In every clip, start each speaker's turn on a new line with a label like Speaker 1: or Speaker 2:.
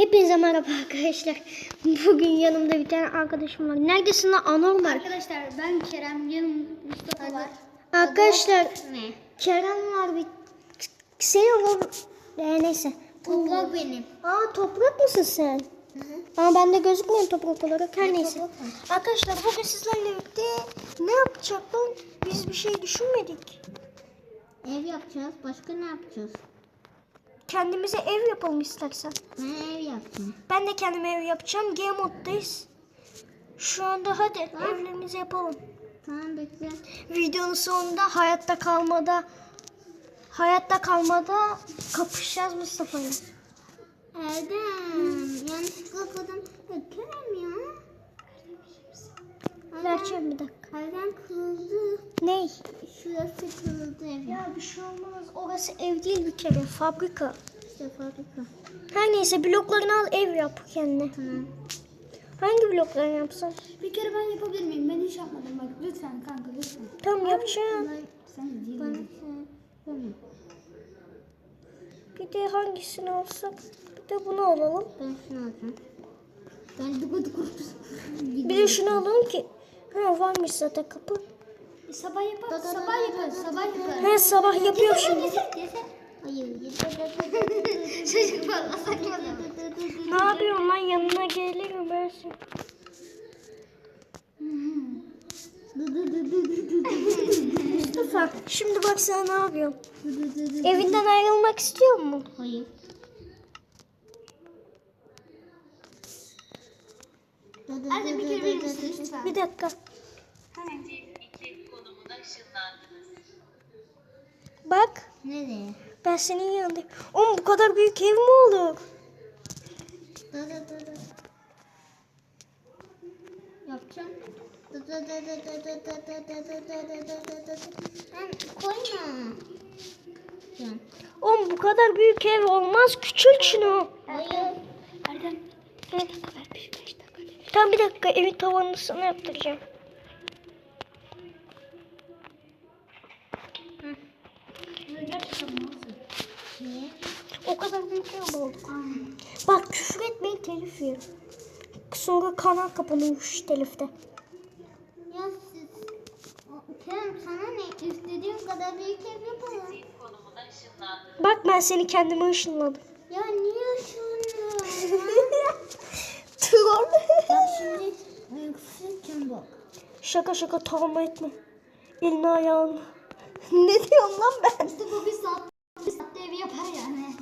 Speaker 1: Hepinize merhaba arkadaşlar. Bugün yanımda bir tane arkadaşım var. Neredesin lan anormal?
Speaker 2: Arkadaşlar ben Kerem, yanım Mustafa var.
Speaker 1: Arkadaşlar
Speaker 2: Ne?
Speaker 1: Kerem var bir senin o ee, neyse.
Speaker 2: Toprak benim.
Speaker 1: Aa toprak mısın sen? Ama bende gözükmüyor toprak olarak her neyse. Arkadaşlar bugün sizlerle birlikte ne yapacaklar? Biz bir şey düşünmedik.
Speaker 2: Ev yapacağız. Başka ne yapacağız?
Speaker 1: Kendimize ev yapalım istersen.
Speaker 2: Ben ev yapacağım.
Speaker 1: Ben de kendime ev yapacağım. Game moddayız. Şu anda hadi evlerimizi yapalım.
Speaker 2: Tamam bekle.
Speaker 1: Videonun sonunda hayatta kalmada hayatta kalmada kapışacağız Mustafa'yla.
Speaker 2: Erdem. Yanlışlıkla Kerem ya.
Speaker 1: Vereceğim bir dakika.
Speaker 2: Erdem kırıldı.
Speaker 1: Ney?
Speaker 2: Şurası kırıldı ev.
Speaker 1: Ya bir şey olmaz. Orası ev değil bir kere. Fabrika.
Speaker 2: İşte fabrika.
Speaker 1: Her neyse bloklarını al ev yap kendine.
Speaker 2: Tamam.
Speaker 1: Hangi bloklarını yapsan?
Speaker 3: Bir kere ben yapabilir miyim? Ben hiç yapmadım bak. Lütfen kanka lütfen.
Speaker 1: Tamam yapacağım.
Speaker 3: Sen de değil.
Speaker 2: Tamam.
Speaker 1: Bir de hangisini alsak? Bir de bunu alalım.
Speaker 2: Ben şunu alacağım. Ben dıgı dıgı.
Speaker 1: Bir de şunu alalım ki. Ha varmış zaten kapı.
Speaker 3: Sabah yaparız. Sabah yaparız. Sabah yaparız.
Speaker 1: Ha sabah yapıyor şimdi.
Speaker 2: Hayır. Çocuk valla saçmalama.
Speaker 1: Ne yapıyorsun lan yanına gelirim ben şimdi. Mustafa şimdi bak sen ne yapıyorsun? Evinden ayrılmak istiyor mu?
Speaker 2: Hayır.
Speaker 3: Erdem bir kere verir misin?
Speaker 1: Bir dakika. Bak
Speaker 2: Nereye?
Speaker 1: ben senin yanındayım. Oğlum bu kadar büyük ev mi olur?
Speaker 2: Da da da da. Yapacağım. Da da da da da da da da da da da da da da da. Lan koyma.
Speaker 1: Oğlum bu kadar büyük ev olmaz. Küçült şunu.
Speaker 2: Hayır.
Speaker 3: Erdem.
Speaker 1: Bir dakika ver bir Tamam bir dakika evin tavanını sana yaptıracağım.
Speaker 2: Niye?
Speaker 1: O kadar büyük ev oldu. Bak küfür etmeyin telif yiyor. Sonra kanal kapanıyor şu telifte.
Speaker 2: Ya siz... Kerem sana ne? İstediğin kadar büyük ev yapalım.
Speaker 1: Bak ben seni kendime ışınladım.
Speaker 2: Ya niye şunu?
Speaker 1: Troll.
Speaker 2: Bak şimdi büyüksün bak.
Speaker 1: şaka şaka tamam etme. Elini ayağını. ne diyorsun lan ben?
Speaker 3: Mustafa bir saat, bir saatte evi yapar yani.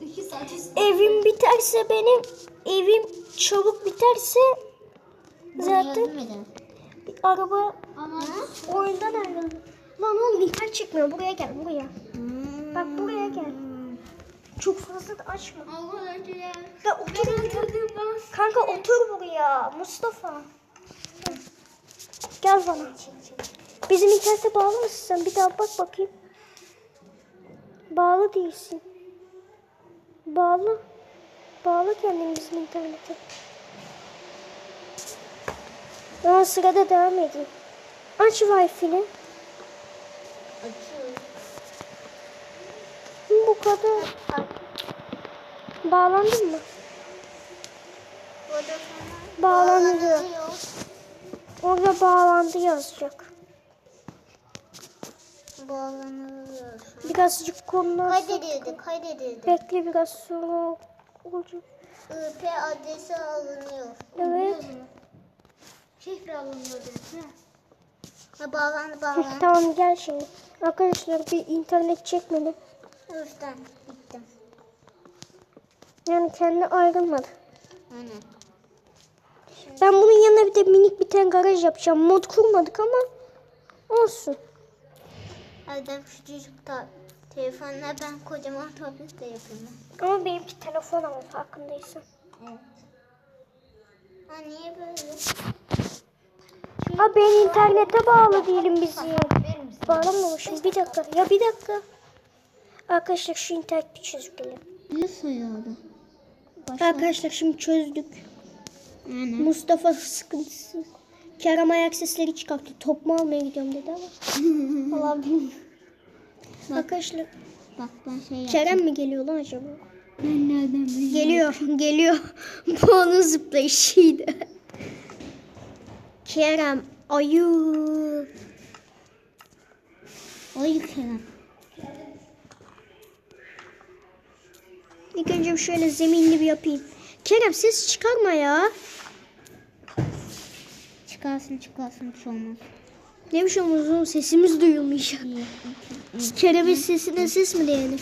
Speaker 3: İki saat üstü.
Speaker 1: Evim biterse benim evim çabuk biterse zaten bir araba
Speaker 3: Ama
Speaker 1: oyundan ayrılır. Lan oğlum internet çıkmıyor. Buraya gel buraya. Bak buraya gel. Çok fazla da açma.
Speaker 3: Arkadaşlar ya.
Speaker 1: Ya otur buraya. Kanka otur buraya. Mustafa. Gel bana. Bizim internete bağlı mısın sen? Bir daha bak bakayım. Bağlı değilsin. Bağlı. Bağlı kendin bizim internete. Ama sırada devam edeyim. Aç Wi-Fi'ni.
Speaker 2: Açıyorum.
Speaker 1: Bu kadar. Bağlandın mı? Bağlandı. Orada bağlandı yazacak.
Speaker 2: Bağlanıyor.
Speaker 1: Birazcık konular.
Speaker 2: Kaydedildi, kaydedildi.
Speaker 1: Bekle biraz sonra olacak.
Speaker 2: IP adresi alınıyor.
Speaker 1: Evet.
Speaker 3: şifre alınıyor dedi.
Speaker 2: Ha, bağlandı, bağlandı.
Speaker 1: tamam gel şimdi. Arkadaşlar bir internet çekmedi.
Speaker 2: Üstten gittim.
Speaker 1: Yani kendi ayrılmadı.
Speaker 2: Aynen.
Speaker 1: Ben bunun yanına bir de minik bir tane garaj yapacağım. Mod kurmadık ama olsun.
Speaker 2: Erdem küçücük ta telefonla ben kocaman tabletle yapıyorum.
Speaker 1: Ama benimki telefon ama farkındaysan.
Speaker 2: Evet. Ha niye böyle?
Speaker 1: Ha ben internete bağlı değilim bizi.
Speaker 2: Verir misin?
Speaker 1: Bağlamamışım. Bir dakika. Ya bir dakika. Arkadaşlar şu internet bir çözelim.
Speaker 2: Ne sayıyordu?
Speaker 1: Arkadaşlar şimdi çözdük.
Speaker 2: Aynen.
Speaker 1: Mustafa sıkıntısı. Kerem ayak sesleri çıkarttı. Top mu almaya gidiyorum dedi ama. Allah bilmiyorum. Arkadaşlar
Speaker 2: Bak ben şey yaptım.
Speaker 1: Kerem mi geliyor lan acaba?
Speaker 3: Ben nereden bileyim?
Speaker 1: Geliyor, geliyor. Bu onun zıplayışıydı. Kerem, ayı.
Speaker 2: Ayı Kerem.
Speaker 1: İlk önce şöyle zeminli bir yapayım. Kerem ses çıkarma ya.
Speaker 2: Çıkarsın çıkarsın bir şey olmaz.
Speaker 1: Ne bir şey olmaz oğlum sesimiz duyulmayacak. Kerem'in sesine ses mi diyelim?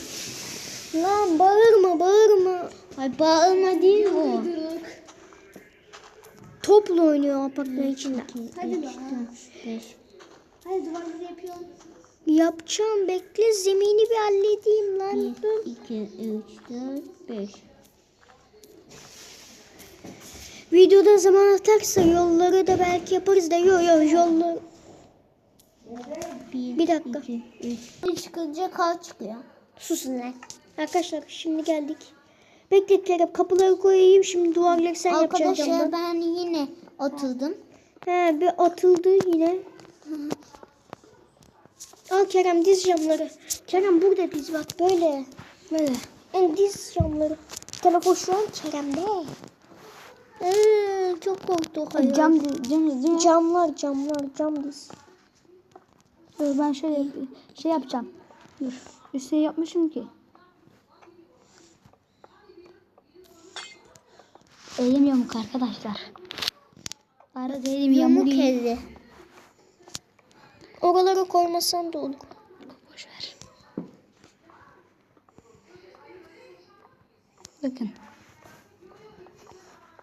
Speaker 1: Lan bağırma bağırma.
Speaker 2: Ay bağırma değil bu.
Speaker 1: Topla oynuyor apartman içinde.
Speaker 3: Hadi.
Speaker 2: 5.
Speaker 3: Hadi duvarları yapıyorum.
Speaker 1: Yapacağım bekle zemini bir halledeyim lan.
Speaker 2: 1, 2, 3, 4, 5.
Speaker 1: Videoda zaman atarsa yolları da belki yaparız da yok yok yolları.
Speaker 2: 1,
Speaker 1: Bir dakika.
Speaker 2: 2, 3. Çıkınca kaç çıkıyor?
Speaker 1: Susun lan. Arkadaşlar şimdi geldik. Bekle Kerem kapıları koyayım şimdi duvarları sen yapacaksın
Speaker 2: Arkadaşlar ben yine atıldım.
Speaker 1: He bir atıldı yine. Al Kerem diz camları. Kerem burada diz bak böyle. Böyle. En diz camları. Telefon şu an Kerem'de.
Speaker 2: Ee, çok korktuk. hayır.
Speaker 3: Cam, cam, cam.
Speaker 1: Camlar camlar cam diz.
Speaker 3: Dur ben şöyle şey yapacağım. Dur. Üstüne yapmışım ki. Elim yamuk arkadaşlar. Arada elim yamuk.
Speaker 2: Yamuk.
Speaker 1: Oralara koymasan da olur.
Speaker 3: Boş ver. Bakın.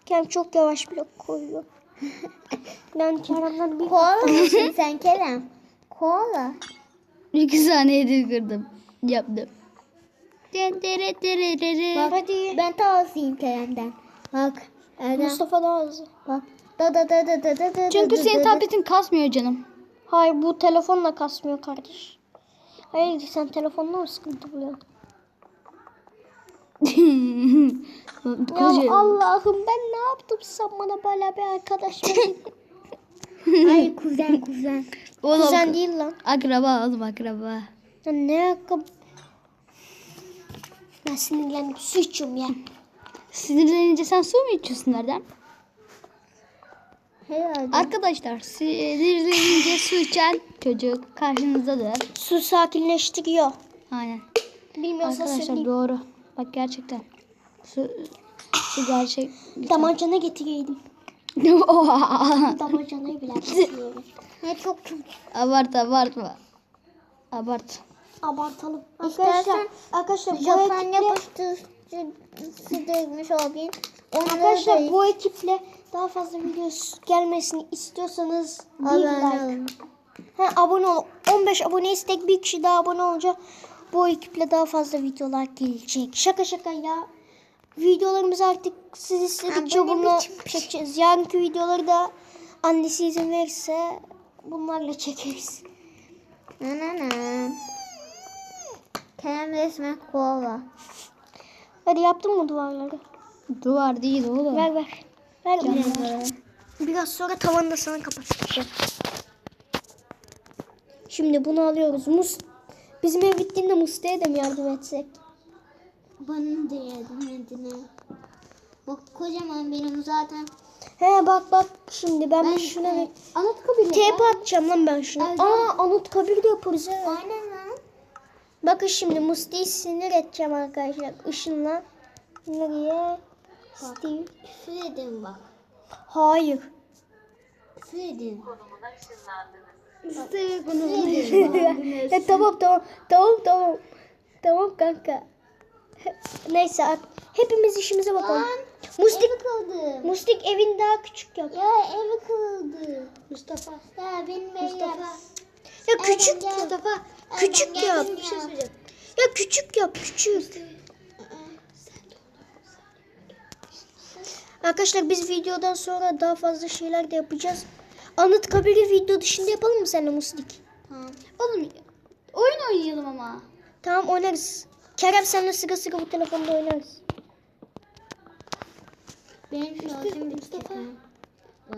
Speaker 1: Kerem çok yavaş blok koyuyor. ben Kerem'den bir
Speaker 2: Koala mısın sen Kerem? Koala.
Speaker 3: İki saniyede kırdım. Yaptım.
Speaker 2: Bak
Speaker 1: Hadi.
Speaker 2: ben tavsiyeyim Kerem'den. Bak. Erdem.
Speaker 1: Mustafa daha hızlı.
Speaker 2: Bak. Da da da da da da da
Speaker 3: Çünkü
Speaker 2: da
Speaker 3: senin
Speaker 2: da da.
Speaker 3: tabletin kasmıyor canım.
Speaker 1: Hayır bu telefonla kasmıyor kardeş. Hayır sen telefonla mı sıkıntı buluyorsun? Ya. Allah'ım ben ne yaptım sen bana böyle bir arkadaş.
Speaker 2: Ay kuzen kuzen.
Speaker 3: Oğlum,
Speaker 1: Kuzen değil lan.
Speaker 3: Akraba oğlum akraba.
Speaker 1: Ya ne ayakkabı? Ben sinirlendim. Su içiyorum ya.
Speaker 3: Sinirlenince sen su mu içiyorsun nereden?
Speaker 2: Herhalde.
Speaker 3: Arkadaşlar sinirlenince su içen çocuk karşınızdadır.
Speaker 1: Su sakinleştiriyor.
Speaker 3: Aynen.
Speaker 1: Bilmiyorsa
Speaker 3: Arkadaşlar
Speaker 1: söyleyeyim.
Speaker 3: doğru. Bak gerçekten. Su, su gerçek.
Speaker 1: Damacana getireydim. Damacanayı bile getiriyorum.
Speaker 2: Ne çok çok.
Speaker 3: abart abartma. Abart.
Speaker 1: Abartalım.
Speaker 2: İstersen
Speaker 1: Arkadaşlar, arkadaşlar bu
Speaker 2: Japonya yapıştırıcısı dökmüş olayım.
Speaker 1: Arkadaşlar
Speaker 2: da
Speaker 1: bu ekiple daha fazla video gelmesini istiyorsanız bir
Speaker 2: abone
Speaker 1: like. Ha, abone ol. 15 abone istek bir kişi daha abone olunca bu ekiple daha fazla videolar gelecek. Şaka şaka ya. Videolarımızı artık siz istedikçe bununla çekeceğiz. Yarınki videoları da annesi izin verirse bunlarla çekeriz.
Speaker 2: Na na na. Kerem resmen koala.
Speaker 1: Hadi yaptın mı duvarları?
Speaker 3: Duvar değil oğlum.
Speaker 1: Ver ver. Ver
Speaker 2: böyle.
Speaker 1: Biraz sonra tavanı da sana kapatacağım. Şimdi bunu alıyoruz. Mus Bizim ev bittiğinde Mustafa'ya da mı yardım etsek?
Speaker 2: Bana da yardım edin. Bak kocaman benim zaten.
Speaker 1: He bak bak şimdi ben,
Speaker 2: Ben
Speaker 1: şuna bir
Speaker 3: Anıtkabir'le
Speaker 1: TP atacağım lan ben şuna.
Speaker 2: Erdem.
Speaker 1: Aa Anıtkabir de yaparız he.
Speaker 2: Aynen lan.
Speaker 1: Bakın şimdi Musti'yi sinir edeceğim arkadaşlar. Işınla. Nereye? Steve.
Speaker 2: Küfür edin bak.
Speaker 1: Hayır.
Speaker 2: Küfür edin.
Speaker 4: Konumuna ışınlandınız.
Speaker 1: ya, tamam tamam. Tamam tamam. Tamam kanka. Neyse at- hepimiz işimize bakalım.
Speaker 2: Lan.
Speaker 1: Mustik,
Speaker 2: Evi kıldı.
Speaker 1: Mustik evin daha küçük yap.
Speaker 2: Ya evi kıldı.
Speaker 1: Mustafa.
Speaker 2: Ya benim ev
Speaker 1: Mustafa. Ya küçük. Mustafa. Küçük yap.
Speaker 2: benim ya.
Speaker 1: Ya küçük yap küçük. Arkadaşlar biz videodan sonra daha fazla şeyler de yapacağız. Anıtkabir'i video dışında yapalım mı seninle Mustik?
Speaker 2: Tamam.
Speaker 3: Oğlum oyun oynayalım ama.
Speaker 1: Tamam oynarız. Kerem senle sıra sıra bu telefonda oynarız.
Speaker 2: Benim şarjım.
Speaker 1: Mustafa.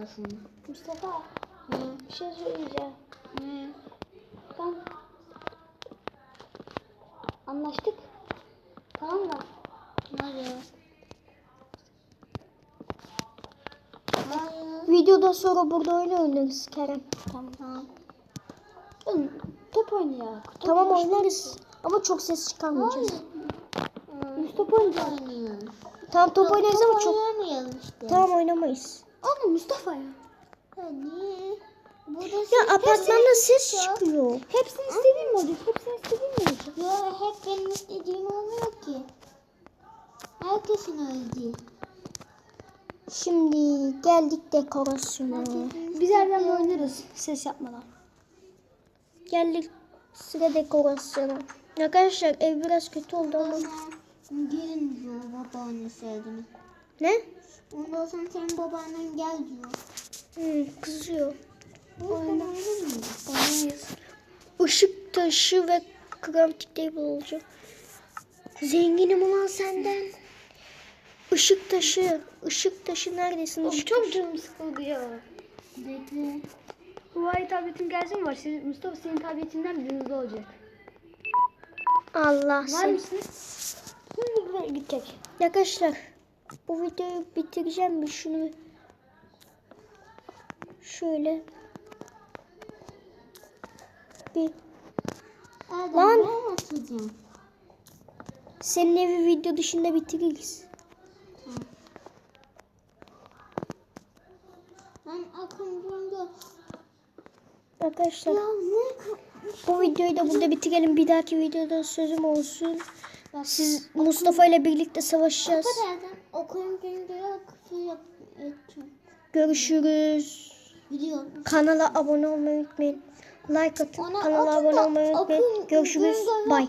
Speaker 2: Aslında.
Speaker 1: Mustafa
Speaker 2: Hı.
Speaker 1: bir şey söyleyeceğim.
Speaker 2: Hı.
Speaker 1: Ben... Anlaştık. Tamam mı?
Speaker 2: Nasıl
Speaker 1: Videodan sonra burada oyun oynarız Kerem.
Speaker 2: Tamam.
Speaker 3: Oğlum, top oynayak. Top
Speaker 1: Tamam
Speaker 3: boş-
Speaker 1: oynarız. Ama çok ses çıkarmayacağız.
Speaker 3: Biz top oynayacağız.
Speaker 2: Oynayalım.
Speaker 1: Tamam top oynarız ama çok...
Speaker 2: oynamayalım işte.
Speaker 1: Tamam oynamayız.
Speaker 3: Oğlum Mustafa ya.
Speaker 2: Burada
Speaker 1: Ya apartmanda ses çıkıyor.
Speaker 3: Hepsini istediğin mi olacak? Hepsini istediğin mi olacak?
Speaker 2: Ya hep benim istediğim olmuyor ki. Herkesin öyle.
Speaker 1: Şimdi geldik dekorasyona.
Speaker 3: Biz Erdem'le oynarız ses yapmadan.
Speaker 1: Geldik sıra dekorasyona. Arkadaşlar ev biraz kötü oldu ama.
Speaker 2: Gelin diyor babaanne sevdiğini.
Speaker 1: Ne?
Speaker 2: Ondan sonra senin babaannen gel diyor.
Speaker 1: Hmm, kızıyor. Işık taşı ve crafting table olacak. Zenginim ulan senden. Işık taşı. Işık taşı neredesin? Işık
Speaker 3: çok
Speaker 1: taşı.
Speaker 3: canım sıkıldı ya.
Speaker 2: Bekle.
Speaker 3: Huawei tabletim gelsin var. Senin, Mustafa senin tabletinden bir hızlı olacak.
Speaker 1: Allah
Speaker 3: Var
Speaker 1: sen.
Speaker 3: mısın? Şimdi buraya gidecek.
Speaker 1: Arkadaşlar bu videoyu bitireceğim bir şunu şöyle bir
Speaker 2: Erdem
Speaker 1: Lan.
Speaker 2: ben atacağım.
Speaker 1: senin evi video dışında bitiririz.
Speaker 2: Ben akıncımda.
Speaker 1: Arkadaşlar
Speaker 2: Ya ne?
Speaker 1: bu videoyu da burada bitirelim. Bir dahaki videoda sözüm olsun. Siz Mustafa ile birlikte savaşacağız. Görüşürüz.
Speaker 2: Biliyorum.
Speaker 1: Kanala abone olmayı unutmayın. Like atın. Kanala abone olmayı unutmayın. Görüşürüz. Bye.